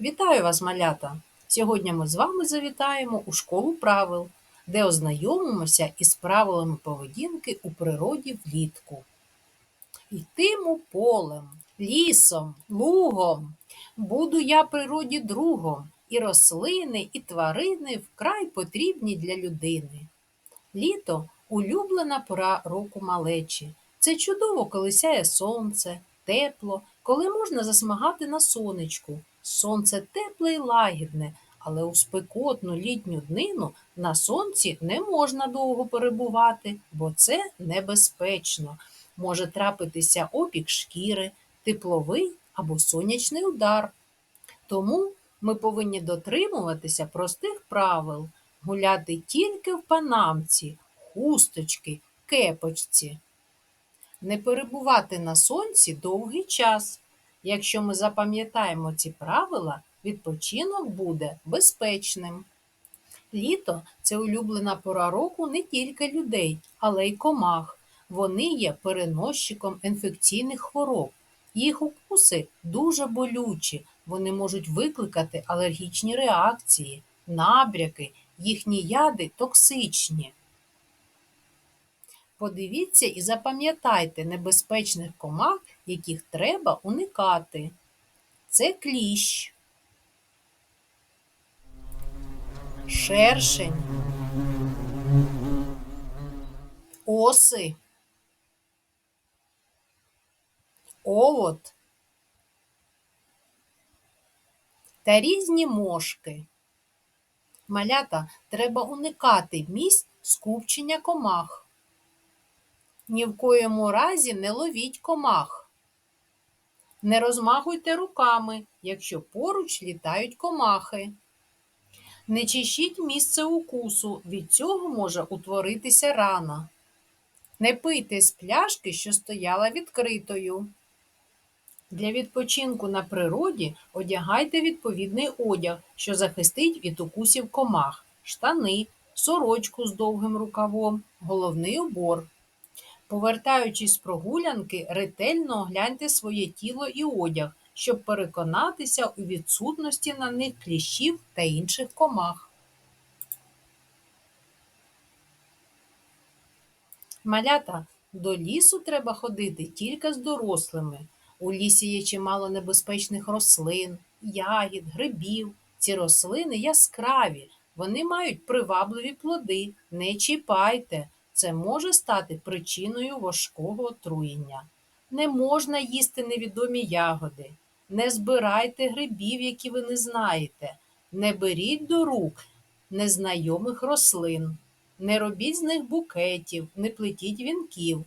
Вітаю вас, малята! Сьогодні ми з вами завітаємо у школу правил, де ознайомимося із правилами поведінки у природі влітку. Йтиму полем, лісом, лугом, буду я природі другом, і рослини, і тварини вкрай потрібні для людини. Літо улюблена пора року малечі. Це чудово, коли сяє сонце, тепло, коли можна засмагати на сонечку. Сонце тепле й лагідне, але у спекотну літню днину на сонці не можна довго перебувати, бо це небезпечно. Може трапитися опік шкіри, тепловий або сонячний удар. Тому ми повинні дотримуватися простих правил, гуляти тільки в панамці, хусточки, кепочці. Не перебувати на сонці довгий час. Якщо ми запам'ятаємо ці правила, відпочинок буде безпечним. Літо це улюблена пора року не тільки людей, але й комах. Вони є переносчиком інфекційних хвороб. Їх укуси дуже болючі, вони можуть викликати алергічні реакції, набряки, їхні яди токсичні. Подивіться і запам'ятайте небезпечних комах, яких треба уникати. Це кліщ, шершень, оси, овод та різні мошки. Малята треба уникати місць скупчення комах. Ні в коєму разі не ловіть комах. Не розмахуйте руками, якщо поруч літають комахи. Не чищіть місце укусу, від цього може утворитися рана. Не пийте з пляшки, що стояла відкритою. Для відпочинку на природі одягайте відповідний одяг, що захистить від укусів комах, штани, сорочку з довгим рукавом, головний убор. Повертаючись з прогулянки, ретельно огляньте своє тіло і одяг, щоб переконатися у відсутності на них кліщів та інших комах. Малята, до лісу треба ходити тільки з дорослими. У лісі є чимало небезпечних рослин, ягід, грибів. Ці рослини яскраві, вони мають привабливі плоди. Не чіпайте. Це може стати причиною важкого отруєння. Не можна їсти невідомі ягоди, не збирайте грибів, які ви не знаєте, не беріть до рук незнайомих рослин, не робіть з них букетів, не плетіть вінків.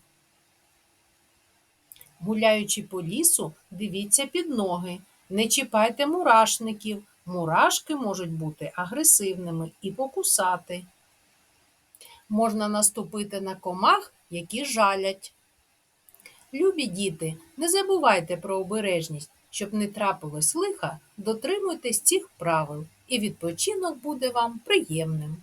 Гуляючи по лісу, дивіться під ноги, не чіпайте мурашників. Мурашки можуть бути агресивними і покусати можна наступити на комах, які жалять. Любі діти, не забувайте про обережність, щоб не трапилось лиха, дотримуйтесь цих правил, і відпочинок буде вам приємним.